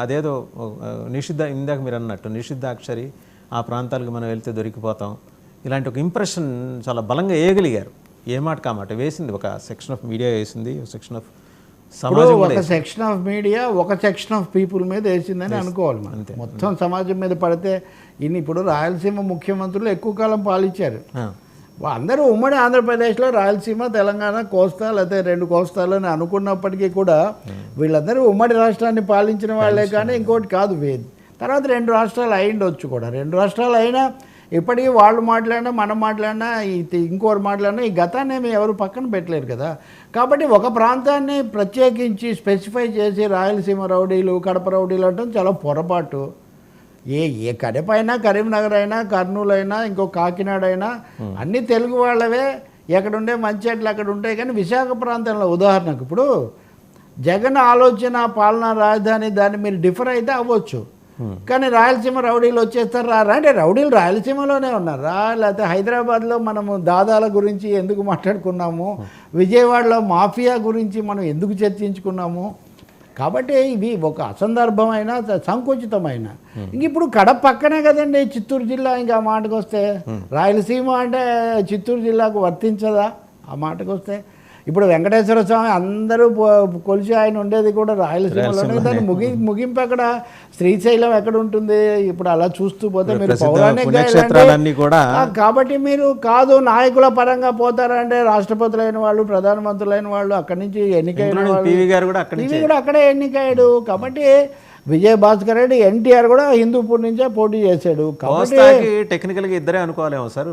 అదేదో నిషిద్ధ ఇందాక మీరు అన్నట్టు నిషిద్ధాక్షరి ఆ ప్రాంతాలకు మనం వెళ్తే దొరికిపోతాం. ఇలాంటి ఒక ఇంప్రెషన్ చాలా బలంగా వేయగలిగారు. ఏ మాట కామాట వేసింది. ఒక సెక్షన్ ఆఫ్ మీడియా వేసింది ఒక సెక్షన్ ఆఫ్ సమాజం ఒక సెక్షన్ ఆఫ్ మీడియా ఒక సెక్షన్ ఆఫ్ పీపుల్ మీద వేసిందని అనుకోవాలి మనం. మొత్తం సమాజం మీద పడితే ఇన్ని ఇప్పుడు రాయలసీమ ముఖ్యమంత్రులు ఎక్కువ కాలం పాలించారు అందరూ ఉమ్మడి ఆంధ్రప్రదేశ్లో రాయలసీమ తెలంగాణ కోస్తా లేకపోతే రెండు కోస్తాలు అని అనుకున్నప్పటికీ కూడా వీళ్ళందరూ ఉమ్మడి రాష్ట్రాన్ని పాలించిన వాళ్ళే కానీ ఇంకోటి కాదు వే- తర్వాత రెండు రాష్ట్రాలు అయిండొచ్చు కూడా. రెండు రాష్ట్రాలు అయినా ఇప్పటికీ వాళ్ళు మాట్లాడినా మనం మాట్లాడినా ఈ- ఇంకోరు మాట్లాడినా ఈ గతాన్ని ఏమి ఎవరు పక్కన పెట్టలేరు కదా. కాబట్టి ఒక ప్రాంతాన్ని ప్రత్యేకించి స్పెసిఫై చేసి రాయలసీమ రౌడీలు కడప రౌడీలు అంటే చాలా పొరపాటు. ఏ ఏ కడప అయినా కరీంనగర్ అయినా కర్నూలు అయినా ఇంకో కాకినాడ అయినా అన్ని తెలుగు వాళ్ళవే. ఎక్కడుండే మంచెట్లు అక్కడ ఉంటాయి కానీ విశాఖ ప్రాంతంలో ఉదాహరణకు ఇప్పుడు జగన్ ఆలోచన పాలనా రాజధాని దాన్ని మీరు డిఫర్ అయితే అవ్వచ్చు. కానీ రాయలసీమ రౌడీలు వచ్చేస్తారు రారా? అంటే రౌడీలు రాయలసీమలోనే ఉన్నారా. లేకపోతే హైదరాబాద్లో మనము దాదాల గురించి ఎందుకు మాట్లాడుకున్నాము? విజయవాడలో మాఫియా గురించి మనం ఎందుకు చర్చించుకున్నాము? కాబట్టి ఇవి ఒక అసందర్భమైన సంకుచితమైన. ఇంక ఇప్పుడు కడప పక్కనే కదండి చిత్తూరు జిల్లా ఇంకా ఆ మాటకు వస్తే రాయలసీమ అంటే చిత్తూరు జిల్లాకు వర్తించదా? ఆ మాటకు వస్తే ఇప్పుడు వెంకటేశ్వర స్వామి అందరూ కొలిచి ఆయన ఉండేది కూడా రాయలసీమలోనే. దాని ముగి ముగింపు అక్కడ శ్రీశైలం ఎక్కడ ఉంటుంది? ఇప్పుడు అలా చూస్తూ పోతే మీరు పౌరాణిక కాబట్టి మీరు కాదు నాయకుల పరంగా పోతారంటే రాష్ట్రపతులైన వాళ్ళు ప్రధానమంత్రులైన వాళ్ళు అక్కడి నుంచి ఎన్నికైన వాళ్ళు కూడా అక్కడే ఎన్నికయ్యాడు. కాబట్టి విజయ భాస్కర్ రెడ్డి ఎన్టీఆర్ కూడా హిందూపూర్ నుంచే పోటీ చేశాడు. టెక్నికల్గా ఇద్దరే అనుకోవాలేమో సార్.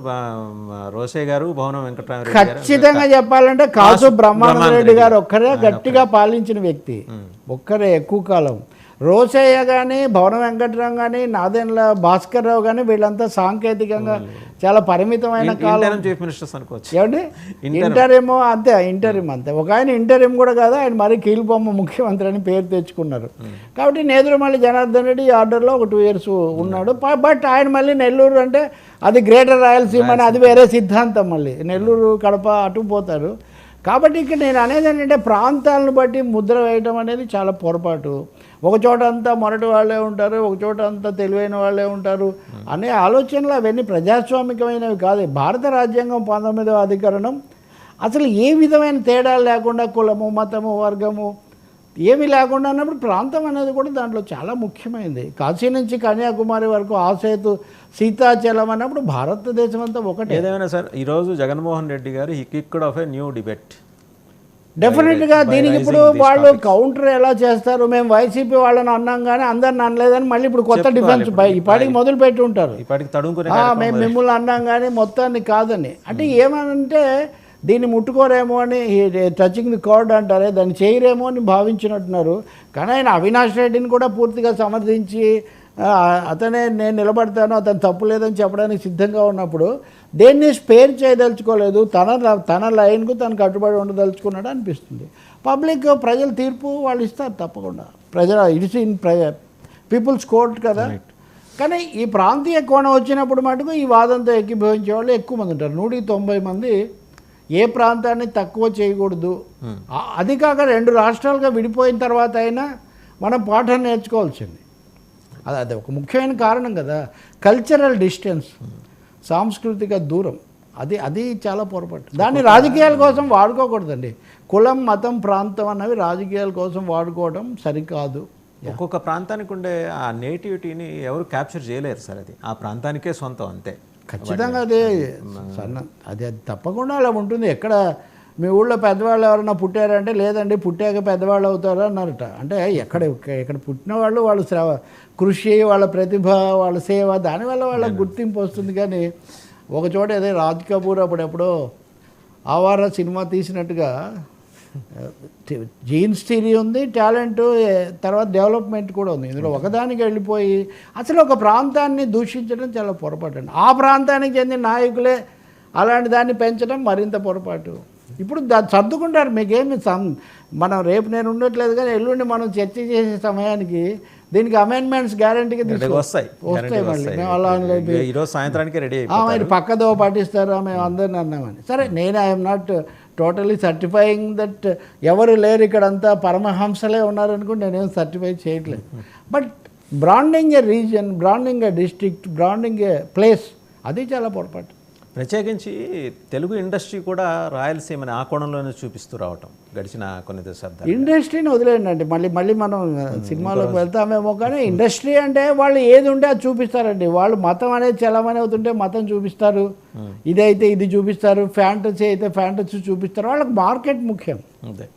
రోసయ్య గారు భవనం వెంకటరామరెడ్డి ఖచ్చితంగా చెప్పాలంటే కాసు బ్రహ్మానంద రెడ్డి గారు ఒక్కరే గట్టిగా పాలించిన వ్యక్తి. ఒక్కరే ఎక్కువ కాలం. రోసయ్య కానీ భవన వెంకటరావు కానీ నాదెండ్ల భాస్కర్ రావు కానీ వీళ్ళంతా సాంకేతికంగా చాలా పరిమితమైన కాలం. ఇంటర్మ్ చీఫ్ మినిస్టర్స్ అనుకోవచ్చు. ఏమండి? ఇంటరేమో అంతే ఇంటరిం అంతే. ఒక ఆయన ఇంటరిం కూడా కాదు ఆయన మరి కీలుబొమ్మ ముఖ్యమంత్రి అని పేరు తెచ్చుకున్నారు. కాబట్టి నేదురుమల్లి జనార్దన్ రెడ్డి ఈ ఆర్డర్లో ఒక టూ ఇయర్స్ ఉన్నాడు. బట్ ఆయన మళ్ళీ నెల్లూరు అంటే అది గ్రేటర్ రాయలసీమ అని అది వేరే సిద్ధాంతం మళ్ళీ. నెల్లూరు కడప అటు పోతారు. కాబట్టి ఇక్కడ నేను అనేది ఏంటంటే ప్రాంతాలను బట్టి ముద్ర వేయడం అనేది చాలా పొరపాటు. ఒక చోట అంతా మొరటి వాళ్ళే ఉంటారు ఒక చోట అంతా తెలివైన వాళ్ళే ఉంటారు అనే ఆలోచనలు అవన్నీ ప్రజాస్వామికమైనవి కాదు. భారత రాజ్యాంగం పంతొమ్మిదవ అధికరణం అసలు ఏ విధమైన తేడాలు లేకుండా కులము మతము వర్గము ఏమి లేకుండా అన్నప్పుడు ప్రాంతం అనేది కూడా దాంట్లో చాలా ముఖ్యమైనది కాశీ నుంచి కన్యాకుమారి వరకు ఆసేతు సీతాచలం అన్నప్పుడు భారతదేశం అంతా ఒకటి. ఏదేమైనా సార్ ఈరోజు జగన్మోహన్ రెడ్డి గారు ఈ kicked off a new debate డెఫినెట్గా దీనికి ఇప్పుడు వాళ్ళు కౌంటర్ ఎలా చేస్తారు? మేము వైసీపీ వాళ్ళని అన్నాం కానీ అందరిని అనలేదని మళ్ళీ ఇప్పుడు కొత్త డిఫెన్స్ ఈ పాటికి మొదలు పెట్టి ఉంటారు ఇప్పటికి మేము మిమ్మల్ని అన్నాం కానీ మొత్తాన్ని కాదని అంటే ఏమనంటే దీన్ని ముట్టుకోరేమో అని టచింగ్ ది కార్డ్ అంటారే దాన్ని చేయరేమో అని భావించినట్టున్నారు. కానీ ఆయన అవినాష్ రెడ్డిని కూడా పూర్తిగా సమర్థించి అతనే నేను నిలబడతాను అతను తప్పు లేదని చెప్పడానికి సిద్ధంగా ఉన్నప్పుడు దేన్ని స్పేర్ చేయదలుచుకోలేదు తన తన లైన్కు తను కట్టుబడి ఉండదలుచుకున్నాడు అనిపిస్తుంది. పబ్లిక్ ప్రజల తీర్పు వాళ్ళు ఇస్తారు తప్పకుండా. ప్రజల ఇట్స్ ఇన్ ప్రజ పీపుల్స్ కోర్ట్ కదా. కానీ ఈ ప్రాంతీయ కోణం వచ్చినప్పుడు మటుకు ఈ వాదంతో ఎక్కిభవించే వాళ్ళు ఎక్కువ మంది ఉంటారు. నూటికి తొంభై మంది ఏ ప్రాంతాన్ని తక్కువ చేయకూడదు. ఆ- అది కాక రెండు రాష్ట్రాలుగా విడిపోయిన తర్వాత అయినా మనం పాఠం నేర్చుకోవాల్సింది. అది అది ఒక ముఖ్యమైన కారణం కదా. కల్చరల్ డిస్టెన్స్ సాంస్కృతిక దూరం. అది అది చాలా పొరపాటు. దాన్ని రాజకీయాల కోసం వాడుకోకూడదండి. కులం మతం ప్రాంతం అన్నవి రాజకీయాల కోసం వాడుకోవడం సరికాదు. ఒక్కొక్క ప్రాంతానికి ఉండే ఆ నేటివిటీని ఎవరు క్యాప్చర్ చేయలేరు సార్ అది. ఆ ప్రాంతానికే సొంతం అంతే. ఖచ్చితంగా అదే. సన్న అది అది తప్పకుండా అలా ఉంటుంది. ఎక్కడ మీ ఊళ్ళో పెద్దవాళ్ళు ఎవరైనా పుట్టారంటే లేదండి పుట్టాక పెద్దవాళ్ళు అవుతారు అన్నారట. అంటే ఎక్కడ ఇక్కడ పుట్టిన వాళ్ళు వాళ్ళ శ్రవ కృషి వాళ్ళ ప్రతిభ వాళ్ళ సేవ దానివల్ల వాళ్ళకి గుర్తింపు వస్తుంది. కానీ ఒక చోట ఏదో రాజ్ కపూర్ అప్పుడు ఎప్పుడో ఆవార సినిమా తీసినట్టుగా జీన్స్ థిరీ ఉంది టాలెంట్ తర్వాత డెవలప్మెంట్ కూడా ఉంది. ఇందులో ఒకదానికి వెళ్ళిపోయి అసలు ఒక ప్రాంతాన్ని దూషించడం చాలా పొరపాటు అండి. ఆ ప్రాంతానికి చెందిన నాయకులే అలాంటి దాన్ని పెంచడం మరింత పొరపాటు. ఇప్పుడు దా సర్దుకుంటారు. మీకేమి సం మనం రేపు నేను ఉండట్లేదు కానీ ఎల్లుండి మనం చర్చ చేసే సమయానికి దీనికి అమెండ్మెంట్స్ గ్యారంటీగా వస్తాయి. వస్తాయి మళ్ళీ. మేము అలా అనలేదు. ఈ రోజు సాయంత్రానికి రెడీ ఆ, మీరు పక్కదో పట్టిస్తారా? మేము అందరిని అన్నామని. సరే నేను I'm not totally certifying that ఎవరు లేరు ఇక్కడ అంతా పరమహంసలే ఉన్నారనుకుంటే నేనేం సర్టిఫై చేయట్లేదు. But branding a reason branding a district branding a place అది చాలా పొరపాటు. ప్రత్యేకించి తెలుగు ఇండస్ట్రీ కూడా రాయలసీమని ఆ కోణంలోనే చూపిస్తూ రావటం గడిచిన కొన్ని దశాబ్దాలు ఇండస్ట్రీని వదిలేయండి అండి మళ్ళీ మళ్ళీ మనం సినిమాలోకి వెళ్తామేమో కానీ ఇండస్ట్రీ అంటే వాళ్ళు ఏది ఉంటే అది చూపిస్తారండి. వాళ్ళు మతం అనేది చలమని అవుతుంటే మతం చూపిస్తారు. ఇదైతే ఇది చూపిస్తారు. ఫ్యాంటసీ అయితే ఫ్యాంటసీ చూపిస్తారు. వాళ్ళకి మార్కెట్ ముఖ్యం. అదే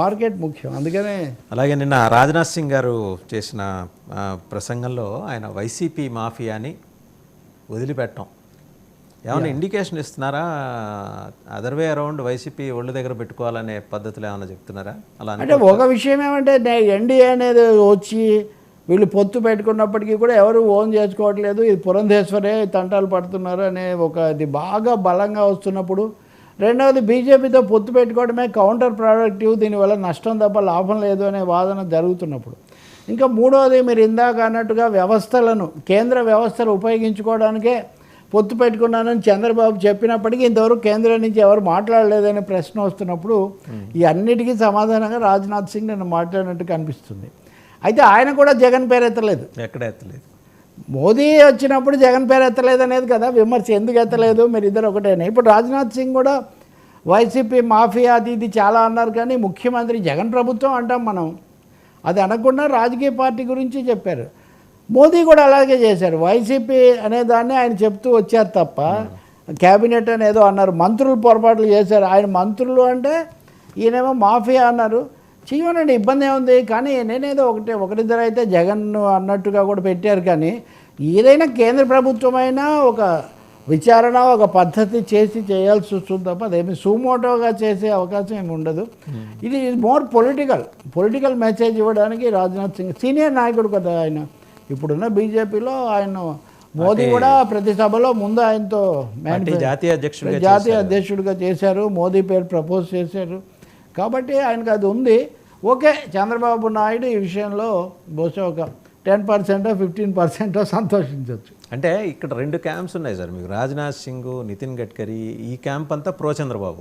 మార్కెట్ ముఖ్యం. అందుకనే అలాగే నిన్న రాజ్నాథ్ సింగ్ గారు చేసిన ప్రసంగంలో ఆయన వైసీపీ మాఫియాని వదిలిపెట్టం ఏమైనా ఇండికేషన్ ఇస్తున్నారా? అదర్ వే అరౌండ్ వైసీపీ ఒళ్ళు దగ్గర పెట్టుకోవాలనే పద్ధతులు ఏమైనా చెప్తున్నారా? అలా అంటే ఒక విషయం ఏమంటే ఎన్డీఏ అనేది వచ్చి వీళ్ళు పొత్తు పెట్టుకున్నప్పటికీ కూడా ఎవరు ఓన్ చేసుకోవట్లేదు. ఇది పురంధేశ్వరే తంటాలు పడుతున్నారు అనే ఒక ఇది బాగా బలంగా వస్తున్నప్పుడు రెండవది బీజేపీతో పొత్తు పెట్టుకోవడమే కౌంటర్ ప్రొడక్టివ్ దీనివల్ల నష్టం తప్ప లాభం లేదు అనే వాదన జరుగుతున్నప్పుడు. ఇంకా మూడవది మీరు ఇందాక అన్నట్టుగా వ్యవస్థలను కేంద్ర వ్యవస్థలు ఉపయోగించుకోవడానికే పొత్తు పెట్టుకున్నానని చంద్రబాబు చెప్పినప్పటికీ ఇంతవరకు కేంద్రం నుంచి ఎవరు మాట్లాడలేదనే ప్రశ్న వస్తున్నప్పుడు ఈ అన్నిటికీ సమాధానంగా రాజ్నాథ్ సింగ్ నిన్న మాట్లాడినట్టు కనిపిస్తుంది. అయితే ఆయన కూడా జగన్ పేరు ఎత్తలేదు. ఎక్కడ ఎత్తలేదు? మోదీ వచ్చినప్పుడు జగన్ పేరు ఎత్తలేదు అనేది కదా విమర్శ. ఎందుకు ఎత్తలేదు? మీరు ఇద్దరు ఒకటేనా? ఇప్పుడు రాజ్నాథ్ సింగ్ కూడా వైసీపీ మాఫియా అది ఇది చాలా అన్నారు కానీ ముఖ్యమంత్రి జగన్ ప్రభుత్వం అంటాం మనం. అది అనకుండా రాజకీయ పార్టీ గురించి చెప్పారు. మోదీ కూడా అలాగే చేశారు. వైసీపీ అనే దాన్ని ఆయన చెప్తూ వచ్చారు తప్ప క్యాబినెట్ అనేదో అన్నారు. మంత్రులు పొరపాట్లు చేశారు. ఆయన మంత్రులు అంటే ఈయనేమో మాఫియా అన్నారు. చేయమనండి ఇబ్బంది ఏముంది? కానీ నేనేదో ఒకటే ఒకరిద్దరు అయితే జగన్ అన్నట్టుగా కూడా పెట్టారు కానీ ఏదైనా కేంద్ర ప్రభుత్వమైనా ఒక విచారణ ఒక పద్ధతి చేసి చేయాల్సి వస్తుంది తప్ప అదేమి సుమోటోగా చేసే అవకాశం ఏమి ఉండదు. ఇది మోర్ పొలిటికల్ పొలిటికల్ మెసేజ్ ఇవ్వడానికి రాజ్నాథ్ సింగ్ సీనియర్ నాయకుడు కదా ఆయన. ఇప్పుడున్న బీజేపీలో ఆయన మోదీ కూడా ప్రతి సభలో ముందు ఆయనతో జాతీయ అధ్యక్షుడిగా జాతీయ అధ్యక్షుడిగా చేశారు మోదీ పేరు ప్రపోజ్ చేశారు. కాబట్టి ఆయనకు అది ఉంది. ఓకే చంద్రబాబు నాయుడు ఈ విషయంలో బహుశా ఒక టెన్ పర్సెంటో ఫిఫ్టీన్ పర్సెంటో సంతోషించవచ్చు అంటే ఇక్కడ రెండు క్యాంప్స్ ఉన్నాయి సార్. మీకు రాజ్నాథ్ సింగ్ నితిన్ గడ్కరీ ఈ క్యాంప్ అంతా ప్రో చంద్రబాబు.